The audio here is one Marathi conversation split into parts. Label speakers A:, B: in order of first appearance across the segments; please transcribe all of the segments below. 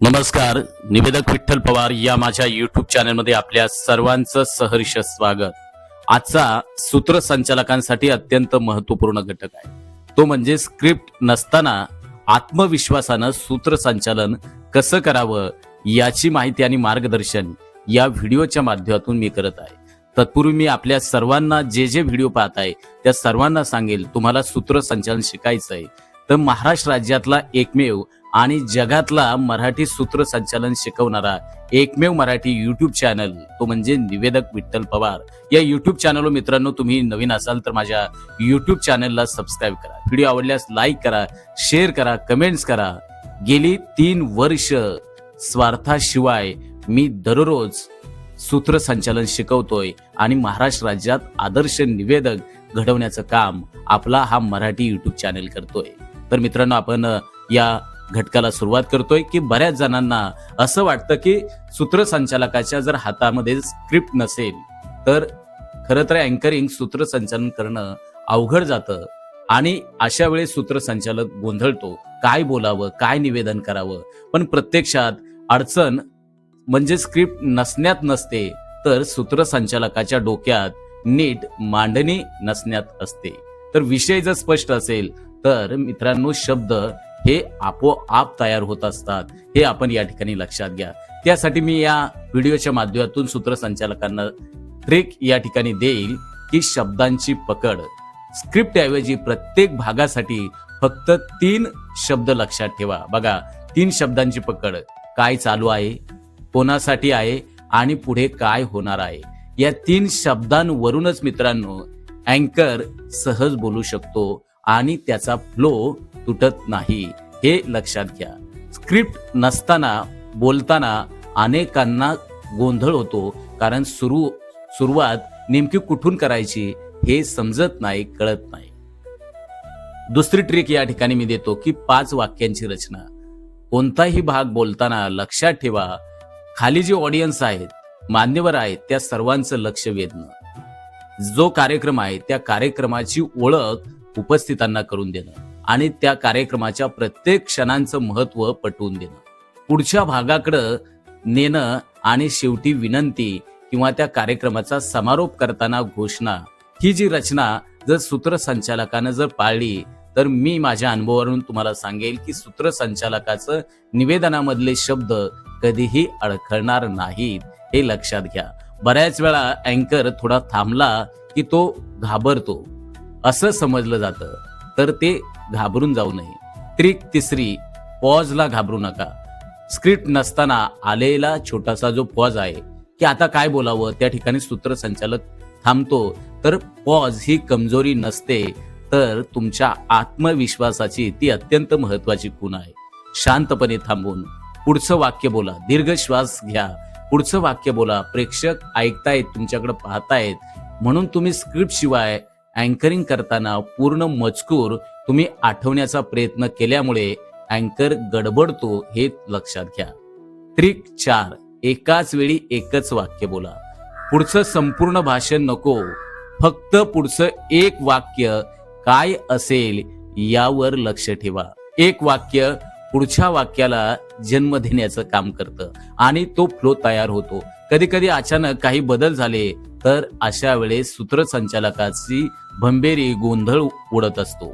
A: नमस्कार निवेदक विठ्ठल पवार या माझ्या युट्यूब चॅनलमध्ये आपल्या सर्वांचं सहर्ष स्वागत. आजचा सूत्रसंचालकांसाठी अत्यंत महत्त्वपूर्ण घटक आहे. तो म्हणजे स्क्रिप्ट नसताना आत्मविश्वासानं सूत्रसंचालन कसं करावं याची माहिती आणि मार्गदर्शन या व्हिडिओच्या माध्यमातून मी करत आहे. तत्पूर्वी मी आपल्या सर्वांना जे जे व्हिडिओ पाहत आहे त्या सर्वांना सांगेल तुम्हाला सूत्रसंचालन शिकायचं आहे तर महाराष्ट्र राज्यातला एकमेव आणि जगातला मराठी सूत्रसंचालन शिकवणारा एकमेव मराठी युट्यूब चॅनल तो म्हणजे निवेदक विठ्ठल पवार. या युट्यूब चॅनलवर मित्रांनो तुम्ही नवीन असाल तर माझ्या युट्यूब चॅनलला सबस्क्राईब करा. व्हिडिओ आवडल्यास लाईक करा शेअर करा कमेंट्स करा. गेली तीन वर्ष स्वार्थाशिवाय मी दररोज सूत्रसंचालन शिकवतोय आणि महाराष्ट्र राज्यात आदर्श निवेदक घडवण्याचं काम आपला हा मराठी युट्यूब चॅनल करतोय. तर मित्रांनो आपण या घटकाला सुरुवात करतोय की बऱ्याच जणांना असं वाटतं की सूत्रसंचालकाच्या जर हातामध्ये स्क्रिप्ट नसेल तर खरं तर अँकरिंग सूत्रसंचालन करणं अवघड जातं. आणि अशा वेळेस सूत्रसंचालक गोंधळतो काय बोलावं काय निवेदन करावं? पण प्रत्यक्षात अडचण म्हणजे स्क्रिप्ट नसण्यात नसते तर सूत्रसंचालकाच्या डोक्यात नीट मांडणी नसण्यात असते. तर विषय जर स्पष्ट असेल तर मित्रांनो शब्द हे आपोआप तयार होत असतात हे आपण या ठिकाणी लक्षात घ्या. त्यासाठी मी या व्हिडिओच्या माध्यमातून सूत्रसंचालकांना ट्रेक या ठिकाणी देईल की शब्दांची पकड. स्क्रिप्ट ऐवजी प्रत्येक भागासाठी फक्त तीन शब्द लक्षात ठेवा. बघा तीन शब्दांची पकड. काय चालू आहे? कोणासाठी आहे? आणि पुढे काय होणार आहे? या तीन शब्दांवरूनच मित्रांनो अँकर सहज बोलू शकतो. आणि त्याचा फ्लो तुटत नाही. हे लक्षात घ्या. स्क्रिप्ट नसताना बोलताना अनेकांना गोंधळ होतो. कारण सुरू सुरुवात नेमकी कुठून करायची हे समजत नाही कळत नाही. दुसरी ट्रिक या ठिकाणी मी देतो की पाच वाक्यांची रचना. कोणताही भाग बोलताना लक्षात ठेवा. खाली जे ऑडियन्स आहेत मान्यवर आहेत त्या सर्वांचं लक्ष वेधणं. जो कार्यक्रम आहे त्या कार्यक्रमाची ओळख उपस्थितांना करून देणं आणि त्या कार्यक्रमाच्या प्रत्येक क्षणांचं महत्त्व पटवून देणं. पुढच्या भागाकडं नेणं आणि शेवटी विनंती किंवा त्या कार्यक्रमाचा समारोप करताना घोषणा ही जी रचना जर सूत्रसंचालकानं जर पाळली तर मी माझ्या अनुभवावरून तुम्हाला सांगेल की सूत्रसंचालकाचं निवेदनामधले शब्द कधीही अडखळणार नाहीत हे लक्षात घ्या. बऱ्याच वेळा अँकर थोडा थांबला की तो घाबरतो. असं समजलं जातं तर ते घाबरून जाऊ नये. त्रिक तिसरी पॉजला घाबरू नका. स्क्रिप्ट नसताना आलेला छोटासा जो पॉज आहे की आता काय बोलावं त्या ठिकाणी सूत्रसंचालक थांबतो. तर पॉज ही कमजोरी नसते तर तुमच्या आत्मविश्वासाची ती अत्यंत महत्वाची खूण आहे. शांतपणे थांबून पुढचं वाक्य बोला दीर्घ श्वास घ्या. पुढचं वाक्य बोला प्रेक्षक ऐकतायत तुमच्याकडे पाहतायत. म्हणून तुम्ही स्क्रिप्ट शिवाय अँकरिंग करताना पूर्ण मजकूर तुम्ही आठवण्याचा प्रयत्न केल्यामुळे अँकर गडबडतो हे लक्षात घ्या. ट्रिक चार. एकाच वेळी एकच वाक्य बोला. पुढचं संपूर्ण भाषण नको. फक्त पुढचं एक वाक्य काय असेल यावर लक्ष ठेवा. एक वाक्य पुढच्या वाक्याला जन्म देण्याचं काम करतं आणि तो फ्लो तयार होतो. कधी कधी अचानक काही बदल झाले तर अशा वेळेस सूत्रसंचालकाची भंबेरी गोंधळ उडत असतो.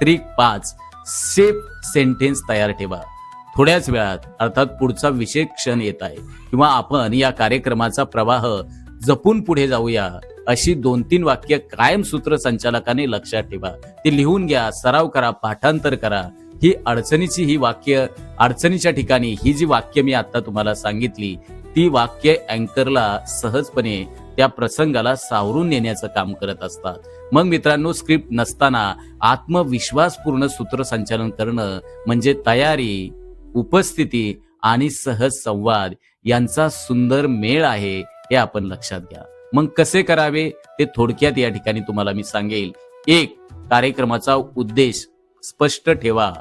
A: त्रिक पाच सेफ सेंटेन्स तयार ठेवा. थोड्याच वेळात अर्थात पुढचा विशेष क्षण येत आहे. किंवा आपण या कार्यक्रमाचा प्रवाह जपून पुढे जाऊया अशी दोन तीन वाक्य कायम सूत्रसंचालकाने लक्षात ठेवा. ती लिहून घ्या सराव करा पाठांतर करा. ही अडचणीची ही वाक्य अडचणीच्या ठिकाणी ही जी वाक्य मी आता तुम्हाला सांगितली ती वाक्य अँकरला सहजपणे त्या प्रसंगाला सावरून नेण्याचं काम करत असतात. मग मित्रांनो स्क्रिप्ट नसताना आत्मविश्वासपूर्ण सूत्रसंचालन करणं म्हणजे तयारी उपस्थिती आणि सहज संवाद यांचा सुंदर मेळ आहे हे आपण लक्षात घ्या. मग कसे करावे ते थोडक्यात या ठिकाणी तुम्हाला मी सांगेल. एक कार्यक्रमाचा उद्देश स्पष्ट ठेवा.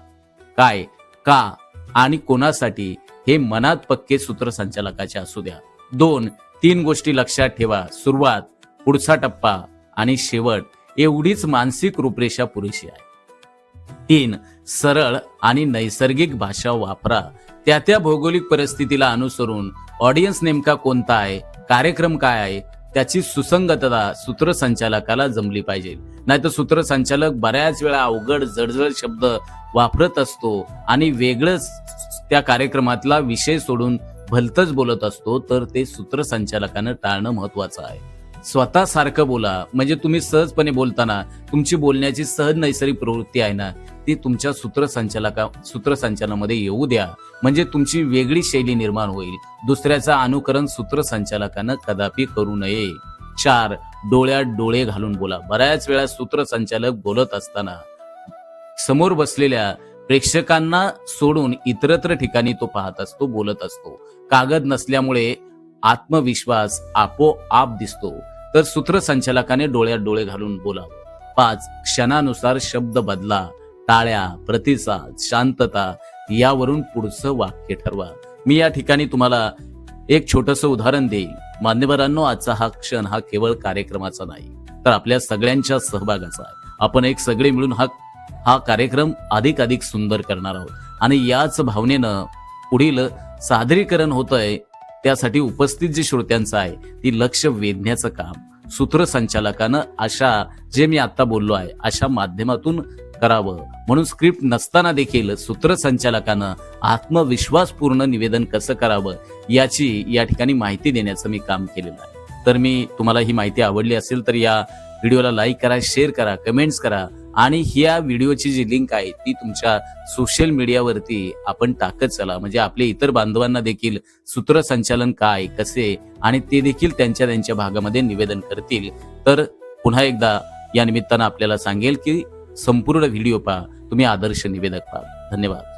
A: काय का आणि कोणासाठी हे मनात पक्के सूत्रसंचालकाचे असू द्या. दोन तीन गोष्टी लक्षात ठेवा. सुरुवात पुढचा टप्पा आणि शेवट एवढीच मानसिक रूपरेषा पुरेशी आहे. तीन सरळ आणि नैसर्गिक भाषा वापरा. त्या त्या भौगोलिक परिस्थितीला अनुसरून ऑडियन्स नेमका कोणता आहे? कार्यक्रम काय आहे? त्याची सुसंगतता सूत्रसंचालकाला जमली पाहिजे. नाहीतर सूत्रसंचालक बऱ्याच वेळा अवघड जडजड शब्द वापरत असतो आणि वेगळंच त्या कार्यक्रमातला विषय सोडून भलतच बोलत असतो तर ते सूत्रसंचालकानं टाळणं महत्वाचं आहे. स्वतः सारखं बोला. म्हणजे तुम्ही सहजपणे बोलताना तुमची बोलण्याची सहज नैसर्गिक प्रवृत्ती आहे ना ती तुमच्या सूत्रसंचालका सूत्रसंचालनामध्ये येऊ द्या. म्हणजे तुमची वेगळी शैली निर्माण होईल. दुसऱ्याचं अनुकरण सूत्रसंचालकानं कदापि करू नये. चार डोळ्यात डोळे घालून बोला. बऱ्याच वेळा सूत्रसंचालक बोलत असताना समोर बसलेल्या प्रेक्षकांना सोडून इतरत्र ठिकाणी तो पाहत असतो बोलत असतो. कागद नसल्यामुळे आत्मविश्वास आपोआप दिसतो. तर सूत्रसंचालकाने डोळ्यात डोळे घालून बोलावं. पाच क्षणानुसार शब्द बदला. टाळ्या प्रतिसाद शांतता यावरून पुढचं वाक्य ठरवा. मी या ठिकाणी तुम्हाला एक छोटस उदाहरण देईल मान्यवरांनो आजचा हा क्षण हा केवळ कार्यक्रमाचा नाही तर आपल्या सगळ्यांच्या सहभागाचा आपण एक सगळे मिळून हा हा कार्यक्रम अधिक अधिक सुंदर करणार आहोत. आणि याच भावनेनं पुढील सादरीकरण होतंय त्यासाठी उपस्थित जी श्रोत्यांचं आहे ती लक्ष वेधण्याचं काम सूत्रसंचालकानं अशा जे मी आता बोललो आहे अशा माध्यमातून करावं. म्हणून स्क्रिप्ट नसताना देखील सूत्रसंचालकानं आत्मविश्वासपूर्ण निवेदन कसं करावं याची या ठिकाणी माहिती देण्याचं मी काम केलेलं आहे. तर मी तुम्हाला ही माहिती आवडली असेल तर या व्हिडिओला लाईक करा शेअर करा कमेंट्स करा. आणि ह्या व्हिडिओची जी लिंक आहे ती तुमच्या सोशल मीडियावरती आपण टाकत चला. म्हणजे आपल्या इतर बांधवांना देखील सूत्रसंचालन काय कसे आणि ते देखील त्यांच्या त्यांच्या भागामध्ये निवेदन करतील. तर पुन्हा एकदा या निमित्तानं आपल्याला सांगेल की संपूर्ण व्हिडिओ पहा. तुम्ही आदर्श निवेदक पहा धन्यवाद.